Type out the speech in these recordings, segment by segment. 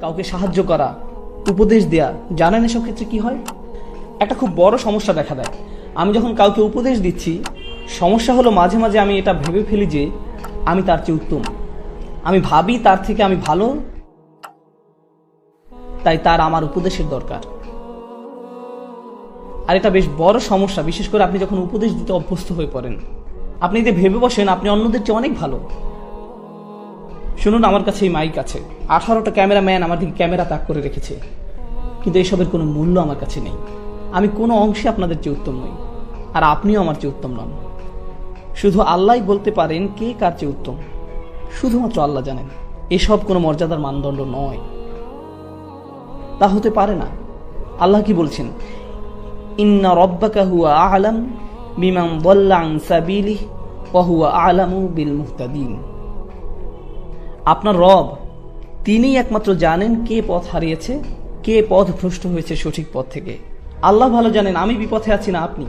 কাউকে সাহায্য করা, উপদেশ দেয়া, জানেন এসব ক্ষেত্রে কি হয়? একটা খুব বড় সমস্যা দেখা দেয়। আমি যখন কাউকে উপদেশ দিচ্ছি, সমস্যা হলো মাঝে মাঝে আমি এটা ভেবে ফেলি যে আমি তার চেয়ে উত্তম। আমি ভাবি তার থেকে আমি ভালো, তাই তার আমার উপদেশের দরকার। আর এটা বেশ বড় সমস্যা, বিশেষ করে আপনি যখন উপদেশ দিতে অভ্যস্ত হয়ে পড়েন। আপনি যদি ভেবে বসেন, আপনি অন্যদের চেয়ে অনেক ভালো। শুনুন, আমার কাছে এই মাইক আছে। আঠারোটা ক্যামেরাম্যান আমার দিকে ক্যামেরা তাক করে রেখেছে। কিন্তু এসবের কোনো মূল্য আমার কাছে নেই। আমি কোনো অংশে আপনাদের চেয়ে উত্তম নই, আর আপনিও আমার চেয়ে উত্তম নন। শুধু আল্লাহই বলতে পারেন কে কার চেয়ে উত্তম। শুধুমাত্র আল্লাহ জানেন, এসব কোনো মর্যাদার মানদণ্ড নয়। তা হতে পারে না। আল্লাহ কি বলছেন? ইন্না রব্বাকা হুয়া আলাম বিমাম বল্লাং সাবিলিহ ওয়া হুয়া আলামু বিল মুহতাদিন। আপনার রব, তিনিই একমাত্র জানেন কে পথ হারিয়েছে, কে পথ ভ্রষ্ট হয়েছে সঠিক পথ থেকে। আল্লাহ ভালো জানেন, আমি বিপথে আছি না আপনি।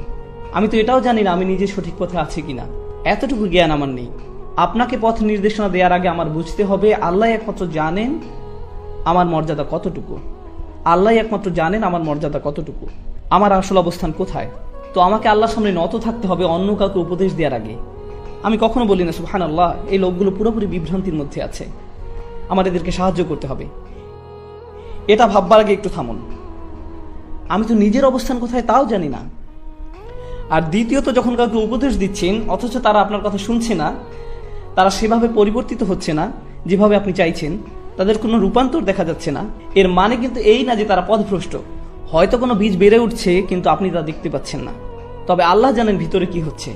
আমি তো এটাও জানি না আমি নিজে সঠিক পথে আছি কিনা। এতটুকু জ্ঞান আমার নেই। আপনাকে পথ নির্দেশনা দেওয়ার আগে আমার বুঝতে হবে, আল্লাহ একমাত্র জানেন আমার মর্যাদা কতটুকু। আল্লাহ একমাত্র জানেন আমার মর্যাদা কতটুকু। আমার আসল অবস্থান কোথায়? তো আমাকে আল্লাহর সামনে নত থাকতে হবে অন্য কাউকে উপদেশ দেওয়ার আগে। আমি কখনো বলি না সুহান আল্লাহ এই লোকগুলো পুরোপুরি বিভ্রান্তির মধ্যে আছে। আমার এদেরকে সাহায্য করতে হবে। এটা ভাববার আগে একটু থামুন। আমি তো নিজের অবস্থান কোথায় তাও জানি না। আর দ্বিতীয়ত, যখন কাউকে উপদেশ দিচ্ছেন, অথচ তারা আপনার কথা শুনছে না, তারা সেভাবে পরিবর্তিত হচ্ছে না, যেভাবে আপনি চাইছেন, তাদের কোনো রূপান্তর দেখা যাচ্ছে না। এর মানে কিন্তু এই না যে তারা পথভ্রষ্ট। হয়তো কোনো বীজ বেড়ে উঠছে, কিন্তু আপনি তা দেখতে পাচ্ছেন না। তবে আল্লাহ জানেন ভিতরে কি হচ্ছে।